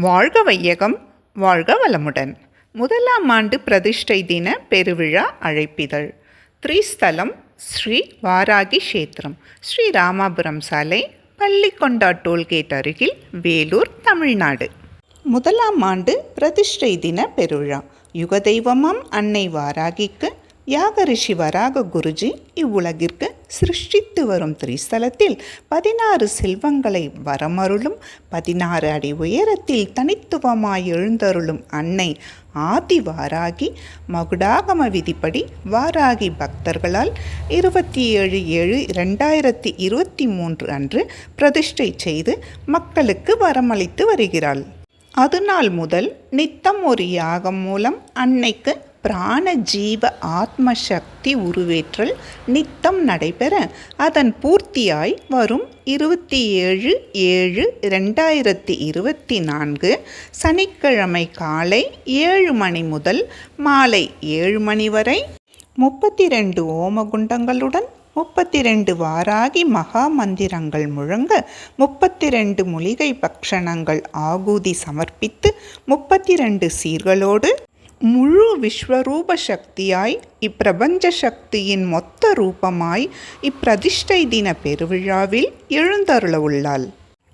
வாழ்க வையகம் வாழ்க வளமுடன். முதலாம் ஆண்டு பிரதிஷ்டை தின பெருவிழா அழைப்பிதழ். த்ரீஸ்தலம் ஸ்ரீ வாராகி கஷேத்திரம் ஸ்ரீ ராமாபுரம் சாலை பள்ளிக்கொண்டா டோல்கேட் அருகில் வேலூர் தமிழ்நாடு. முதலாம் ஆண்டு பிரதிஷ்டை தின பெருவிழா. யுகதெய்வமாம் அன்னை வாராகிக்கு யாக ரிஷி வராக குருஜி இவ்வுலகிற்கு சிருஷ்டித்து வரும் திரிஸ்தலத்தில் பதினாறு செல்வங்களை வரமருளும் பதினாறு அடி உயரத்தில் தனித்துவமாய் எழுந்தருளும் அன்னை ஆதி வாராகி மகுடாகம விதிப்படி வாராகி பக்தர்களால் இருபத்தி ஏழு ஏழு இரண்டாயிரத்தி இருபத்தி மூன்று அன்று பிரதிஷ்டை செய்து மக்களுக்கு வரமளித்து வருகிறாள். அதுநாள் முதல் நித்தம் ஒரு யாகம் மூலம் அன்னைக்கு பிராண ஜீவ ஆத்ம சக்தி உருவேற்றல் நித்தம் நடைபெற அதன் பூர்த்தியாய் வரும் இருபத்தி ஏழு ஏழு ரெண்டாயிரத்தி இருபத்தி நான்கு சனிக்கிழமை காலை ஏழு மணி முதல் மாலை ஏழு மணி வரை முப்பத்தி ரெண்டு ஓமகுண்டங்களுடன் முப்பத்தி ரெண்டு வாராகி மகா மந்திரங்கள் முழங்க முப்பத்தி ரெண்டு மூலிகை பக்ஷணங்கள் ஆகூதி சமர்ப்பித்து முப்பத்தி ரெண்டு சீர்களோடு முழு விஸ்வரூப சக்தியாய் இப்பிரபஞ்ச சக்தியின் மொத்த ரூபமாய் இப்பிரதிஷ்டை தின பெருவிழாவில் எழுந்தருள உள்ளாள்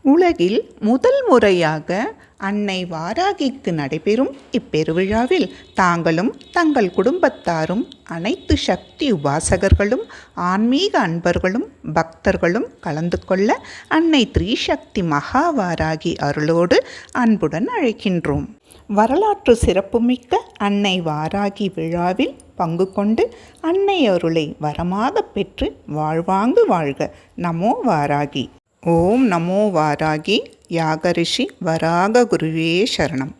உலகில் முதல் முறையாக அன்னை வாராகிக்கு நடைபெறும் இப்பெருவிழாவில் தாங்களும் தங்கள் குடும்பத்தாரும் அனைத்து சக்தி உபாசகர்களும் ஆன்மீக அன்பர்களும் பக்தர்களும் கலந்து கொள்ள அன்னை த்ரீசக்தி மகாவாராகி அருளோடு அன்புடன் அழைக்கின்றோம். வரலாற்று சிறப்புமிக்க அன்னை வாராகி விழாவில் பங்கு கொண்டு அன்னை அருளை வரமாக பெற்று வாழ்வாங்கு வாழ்க. நமோ வாராகி. ஓம் நமோ வாராகி. யாகரிஷி வராக குருவே சரணம்.